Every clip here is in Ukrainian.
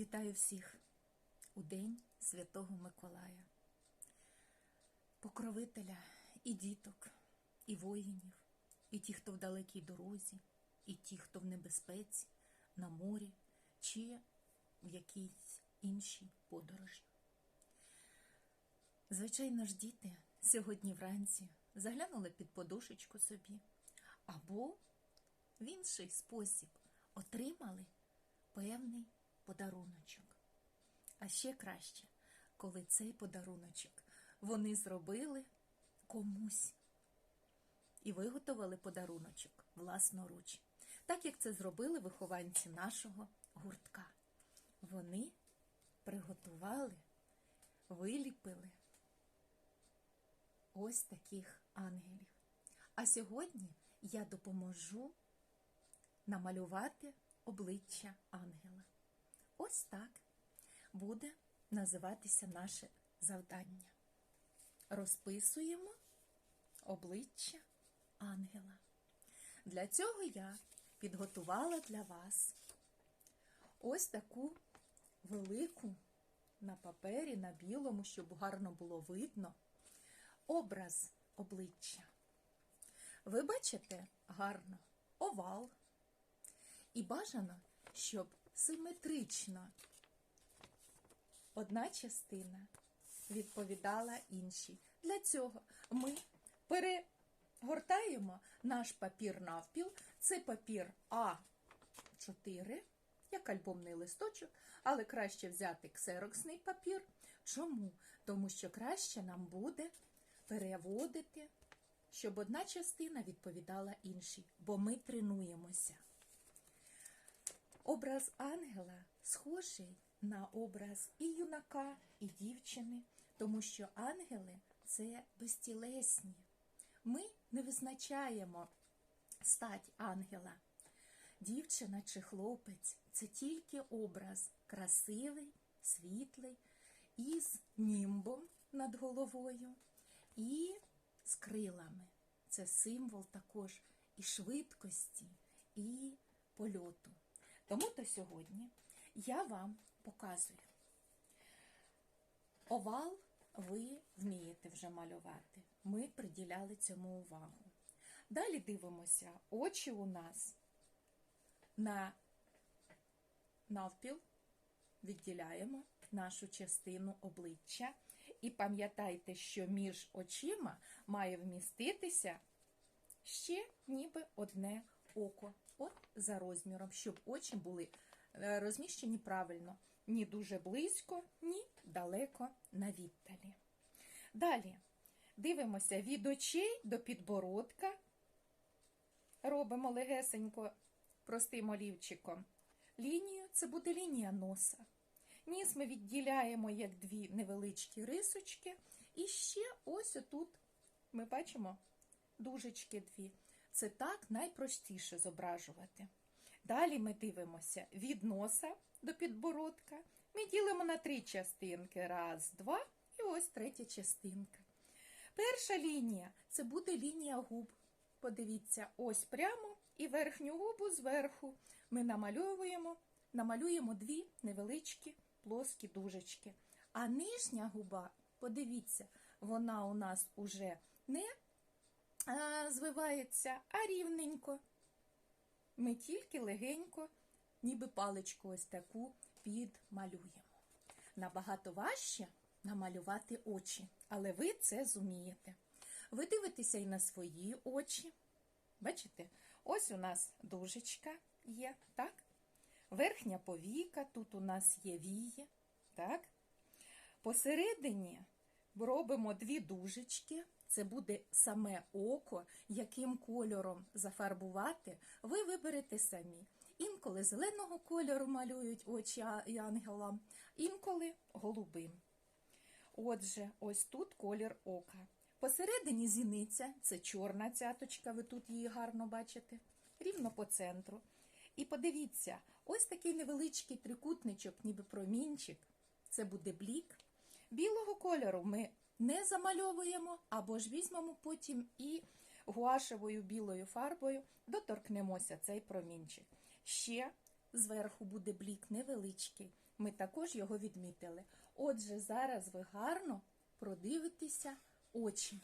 Вітаю всіх у День Святого Миколая, покровителя і діток, і воїнів, і ті, хто в далекій дорозі, і ті, хто в небезпеці, на морі чи в якійсь іншій подорожі. Звичайно ж, діти сьогодні вранці заглянули під подушечку собі, або в інший спосіб отримали певний подаруночок. А ще краще, коли цей подаруночок вони зробили комусь і виготовили подаруночок власноруч, так як це зробили вихованці нашого гуртка. Вони приготували, виліпили ось таких ангелів. А сьогодні я допоможу намалювати обличчя ангела. Ось так буде називатися наше завдання. Розписуємо обличчя ангела. Для цього я підготувала для вас ось таку велику на папері, на білому, щоб гарно було видно, образ обличчя. Ви бачите гарно овал. І бажано, щоб симетрично одна частина відповідала іншій. Для цього ми перегортаємо наш папір навпіл. Це папір А4, як альбомний листочок, але краще взяти ксероксний папір. Чому? Тому що краще нам буде переводити, щоб одна частина відповідала іншій, бо ми тренуємося. Образ ангела схожий на образ і юнака, і дівчини, тому що ангели це безтілесні. Ми не визначаємо стать ангела. Дівчина чи хлопець це тільки образ красивий, світлий, із німбом над головою і з крилами. Це символ також і швидкості, і польоту. Тому то сьогодні я вам показую. Овал ви вмієте вже малювати. Ми приділяли цьому увагу. Далі дивимося, очі у нас на навпіл відділяємо нашу частину обличчя. І пам'ятайте, що між очима має вміститися ще ніби одне око. От за розміром, щоб очі були е, розміщені правильно, ні дуже близько, ні далеко на віддалі. Далі дивимося від очей до підбородка. Робимо легесенько простим олівчиком. Лінію це буде лінія носа. Ніс ми відділяємо як дві невеличкі рисочки. І ще ось отут ми бачимо дужечки дві. Це так найпростіше зображувати. Далі ми дивимося від носа до підбородка. Ми ділимо на три частинки. Раз, два, і ось третя частинка. Перша лінія це буде лінія губ. Подивіться, ось прямо і верхню губу зверху ми намальовуємо, намалюємо дві невеличкі плоскі дужечки. А нижня губа, подивіться, вона у нас уже не звивається, а рівненько. Ми тільки легенько, ніби паличку ось таку підмалюємо. Набагато важче намалювати очі, але ви це зумієте. Ви дивитеся і на свої очі. Бачите, ось у нас дужечка є, так? Верхня повіка, тут у нас є вії, так? Посередині робимо дві дужечки. Це буде саме око, яким кольором зафарбувати, ви виберете самі. Інколи зеленого кольору малюють очі ангелам, інколи голубим. Отже, ось тут колір ока. Посередині зіниця це чорна цяточка, ви тут її гарно бачите, рівно по центру. І подивіться, ось такий невеличкий трикутничок, ніби промінчик. Це буде блік. Білого кольору ми не замальовуємо, або ж візьмемо потім і гуашевою білою фарбою доторкнемося цей промінчик. Ще зверху буде блік невеличкий. Ми також його відмітили. Отже, зараз ви гарно продивитеся очі.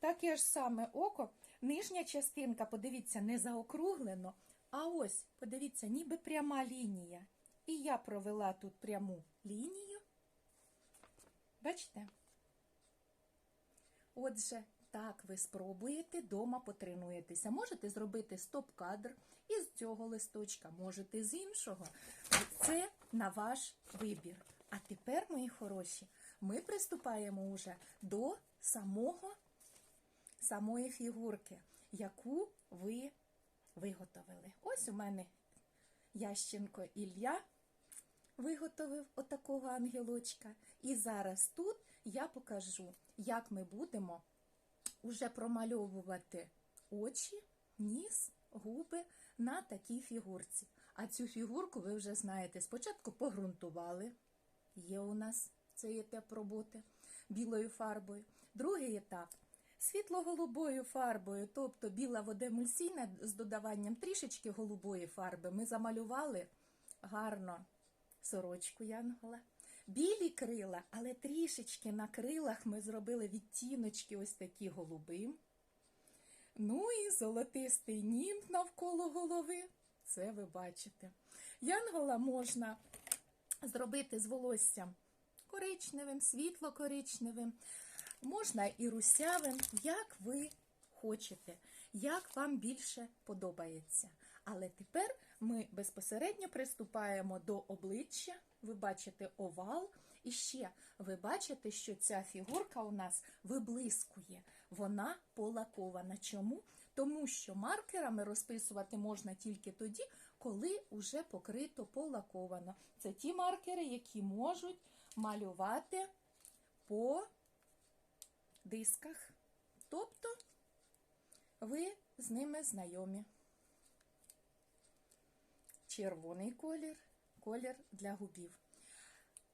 Таке ж саме око, нижня частинка, подивіться, не заокруглено, а ось, подивіться, ніби пряма лінія. І я провела тут пряму лінію. Бачите? Отже, так ви спробуєте, дома потренуєтеся. Можете зробити стоп-кадр із цього листочка, можете з іншого. Це на ваш вибір. А тепер, мої хороші, ми приступаємо уже до самого, самої фігурки, яку ви виготовили. Ось у мене Ященко Ілля виготовив отакого ангелочка. І зараз тут я покажу, як ми будемо уже промальовувати очі, ніс, губи на такій фігурці. А цю фігурку ви вже знаєте, спочатку погрунтували. Є у нас цей етап роботи білою фарбою. Другий етап світло-голубою фарбою, тобто біла водоемульсійна з додаванням трішечки голубої фарби. Ми замалювали гарно сорочку Янгола. Білі крила, але трішечки на крилах ми зробили відтіночки ось такі голуби. Ну і золотистий німб навколо голови. Це ви бачите. Янгола можна зробити з волоссям коричневим, світло-коричневим, можна і русявим, як ви хочете, як вам більше подобається. Але тепер ми безпосередньо приступаємо до обличчя. Ви бачите овал. І ще ви бачите, що ця фігурка у нас виблискує, вона полакована. Чому? Тому що маркерами розписувати можна тільки тоді, коли вже покрито полаковано. Це ті маркери, які можуть малювати по дисках. Тобто ви з ними знайомі. Червоний колір колір для губів.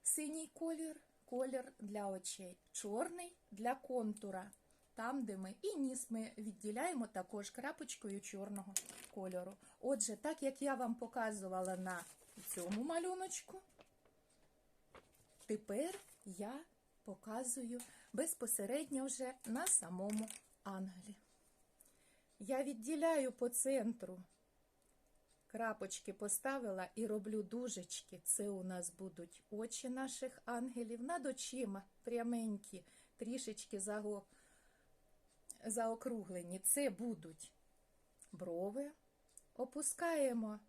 Синій колір колір для очей. Чорний для контура. Там, де ми і ніс ми відділяємо також крапочкою чорного кольору. Отже, так як я вам показувала на цьому малюночку, тепер я показую безпосередньо вже на самому ангелі. Я відділяю по центру крапочки поставила і роблю дужечки. Це у нас будуть очі наших ангелів над очима, пряменькі, трішечки заго... заокруглені. Це будуть брови. Опускаємо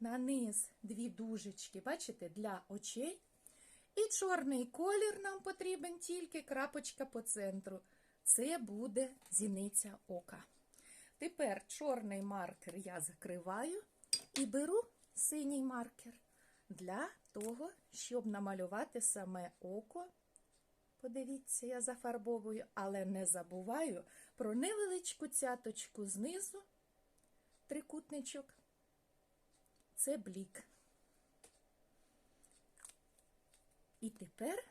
на низ дві дужечки, бачите, для очей. І чорний колір нам потрібен тільки крапочка по центру. Це буде зіниця ока. Тепер чорний маркер я закриваю і беру синій маркер для того, щоб намалювати саме око. Подивіться, я зафарбовую, але не забуваю про невеличку цяточку знизу, трикутничок. Це блік. І тепер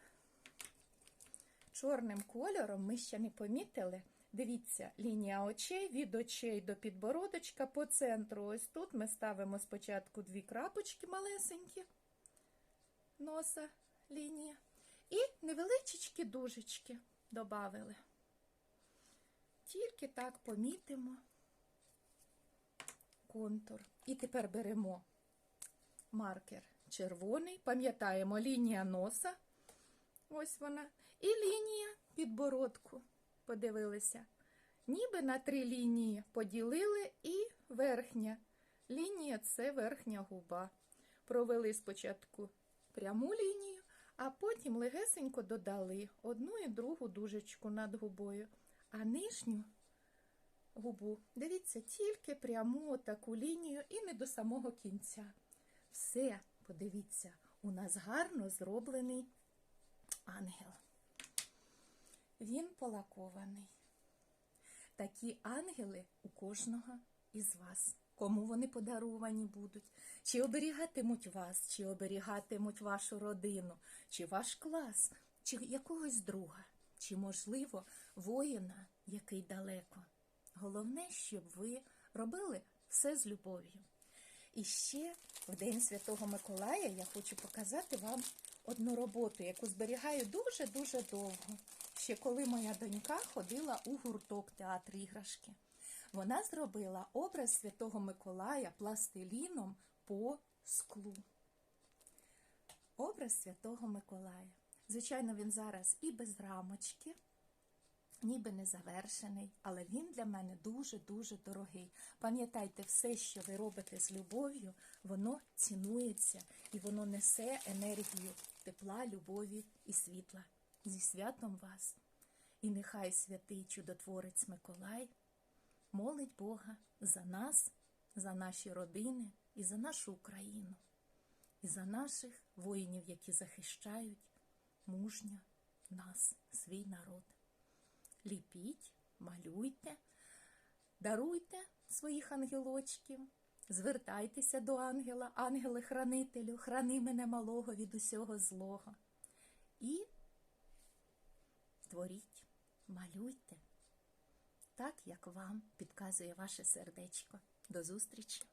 чорним кольором ми ще не помітили. Дивіться, лінія очей від очей до підбородочка по центру. Ось тут ми ставимо спочатку дві крапочки малесенькі, носа лінія. І невеличкі дужечки додали. Тільки так помітимо контур. І тепер беремо маркер червоний, пам'ятаємо лінія носа, ось вона, і лінія підбородку подивилися. Ніби на три лінії поділили і верхня лінія це верхня губа. Провели спочатку пряму лінію, а потім легесенько додали одну і другу дужечку над губою, а нижню губу, дивіться, тільки пряму таку лінію і не до самого кінця. Все, подивіться, у нас гарно зроблений ангел. Він полакований. Такі ангели у кожного із вас. Кому вони подаровані будуть? Чи оберігатимуть вас, чи оберігатимуть вашу родину, чи ваш клас, чи якогось друга, чи, можливо, воїна, який далеко. Головне, щоб ви робили все з любов'ю. І ще в День Святого Миколая я хочу показати вам одну роботу, яку зберігаю дуже-дуже довго. Ще коли моя донька ходила у гурток театр іграшки. Вона зробила образ Святого Миколая пластиліном по склу. Образ Святого Миколая. Звичайно, він зараз і без рамочки, ніби не завершений, але він для мене дуже-дуже дорогий. Пам'ятайте, все, що ви робите з любов'ю, воно цінується і воно несе енергію тепла, любові і світла. Зі святом вас! І нехай святий чудотворець Миколай молить Бога за нас, за наші родини і за нашу Україну, і за наших воїнів, які захищають мужньо нас, свій народ. Ліпіть, малюйте, даруйте своїх ангелочків, звертайтеся до ангела, ангели-хранителю, храни мене малого від усього злого. І творіть, малюйте, так як вам підказує ваше сердечко. До зустрічі!